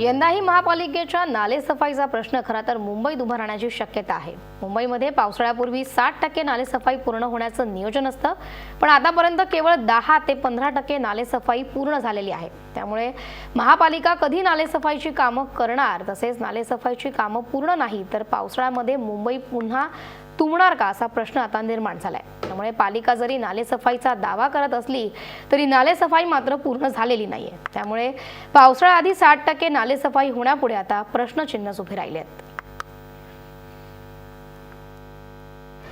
यंदाही महापालिकेच्या नालेसफाईचा प्रश्न खरा तर मुंबईत उभा राहण्याची शक्यता आहे. मुंबईमध्ये पावसाळ्यापूर्वी साठ टक्के नालेसफाई पूर्ण होण्याचं नियोजन असतं. पण आतापर्यंत केवळ दहा ते पंधरा टक्के नालेसफाई पूर्ण झालेली आहे. त्यामुळे महापालिका कधी नालेसफाईची कामं करणार? तसेच नालेसफाईची कामं पूर्ण नाही तर पावसाळ्यामध्ये मुंबई पुन्हा तुंबणार का असा प्रश्न आता निर्माण झालाय. त्यामुळे पालिका जरी नालेसफाईचा दावा करत असली तरी नालेसफाई मात्र पूर्ण झालेली नाहीये. त्यामुळे पावसाळ्याआधी साठ टक्के नालेसफाई होण्यापुढे आता प्रश्नचिन्हच उभे राहिले आहेत.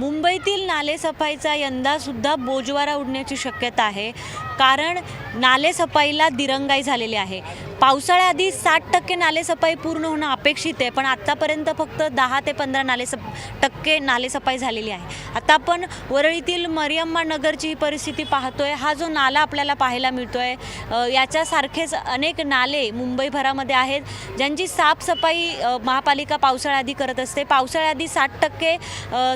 मुंबईतील नालेसफाईचा यंदा सुद्धा बोजवारा उडण्याची शक्यता आहे. कारण नालेसफाईला दिरंगाई झालेली आहे. पावसाळ्याआधी साठ टक्के नालेसफाई पूर्ण होणं अपेक्षित आहे पण आत्तापर्यंत फक्त दहा ते पंधरा नालेसप टक्के नालेसफाई झालेली आहे. आता आपण वरळीतील मरियम्मा नगरची ही परिस्थिती पाहतोय. हा जो नाला आपल्याला पाहायला मिळतो आहे याच्यासारखेच अनेक नाले मुंबईभरामध्ये आहेत ज्यांची साफसफाई महापालिका पावसाळ्याआधी करत असते. पावसाळ्याआधी साठ टक्के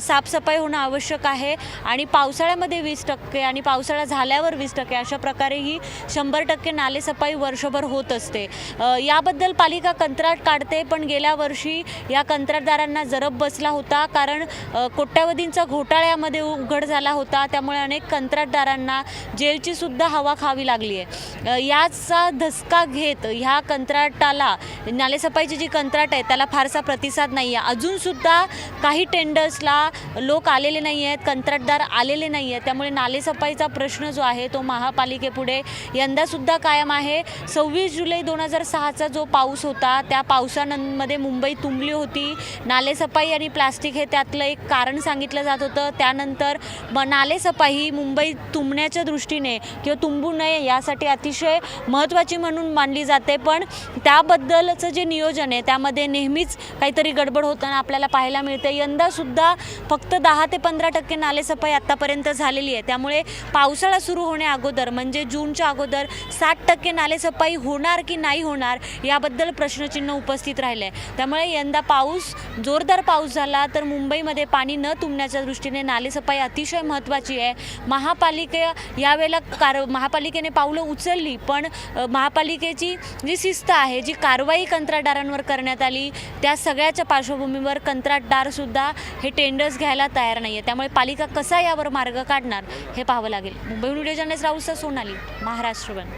साफसफाई होणं आवश्यक आहे आणि पावसाळ्यामध्ये वीस टक्के आणि पावसाळा झाल्यावर वीस टक्के अशा प्रकारे ही शंभर टक्के नालेसफाई वर्षभर होत असते. असते. याबद्दल पालिका कंत्राट काढते पण गेल्या वर्षी या कंत्राटदारांना जरब बसला होता. कारण कोट्यावधींचा घोटाळ्यामध्ये उघड झाला होता. त्यामुळे अनेक कंत्राटदारांना जेलची सुद्धा हवा खावी लागली आहे. याचा धसका घेत ह्या कंत्राटाला नालेसफाईची जी कंत्राट आहे त्याला फारसा प्रतिसाद नाही आहे अजूनसुद्धा काही टेंडर्सला लोक आलेले नाही आहेत कंत्राटदार आलेले नाही आहेत त्यामुळे नालेसफाईचा प्रश्न जो आहे तो महापालिकेपुढे यंदासुद्धा कायम आहे. सव्वीस जुलै दोन हजार सहाचा जो पाऊस होता त्या पावसामध्ये मुंबई तुंबली होती. नालेसफाई आणि प्लास्टिक हे त्यातलं एक कारण सांगितलं जात होतं. त्यानंतर म नालेसफाई ही मुंबई तुंबण्याच्या दृष्टीने किंवा तुंबू नये यासाठी अतिशय महत्त्वाची म्हणून मानली जाते. पण त्याबद्दलचं जे नियोजन आहे त्यामध्ये नेहमीच काहीतरी गडबड होताना आपल्याला पाहायला मिळते. यंदासुद्धा फक्त दहा ते पंधरा टक्के नालेसफाई आत्तापर्यंत झालेली आहे. त्यामुळे पावसाळा सुरू होण्या अगोदर म्हणजे जूनच्या अगोदर साठ टक्के नालेसफाई होणार की नाही होणार याबद्दल प्रश्नचिन्ह उपस्थित राहिले. आहे त्यामुळे यंदा पाऊस जोरदार पाऊस झाला तर मुंबईमध्ये पाणी न तुंबण्याच्या दृष्टीने नालेसफाई अतिशय महत्त्वाची आहे. महापालिके यावेळेला कार महापालिकेने पावलं उचलली पण महापालिकेची जी शिस्त आहे जी कारवाई कंत्राटदारांवर करण्यात आली त्या सगळ्याच्या पार्श्वभूमीवर कंत्राटदारसुद्धा हे टेंडर्स घ्यायला तयार नाही आहे त्यामुळे पालिका कसा यावर मार्ग काढणार हे पाहावं लागेल. Mumbai video journalist Sonali Maharashtra one.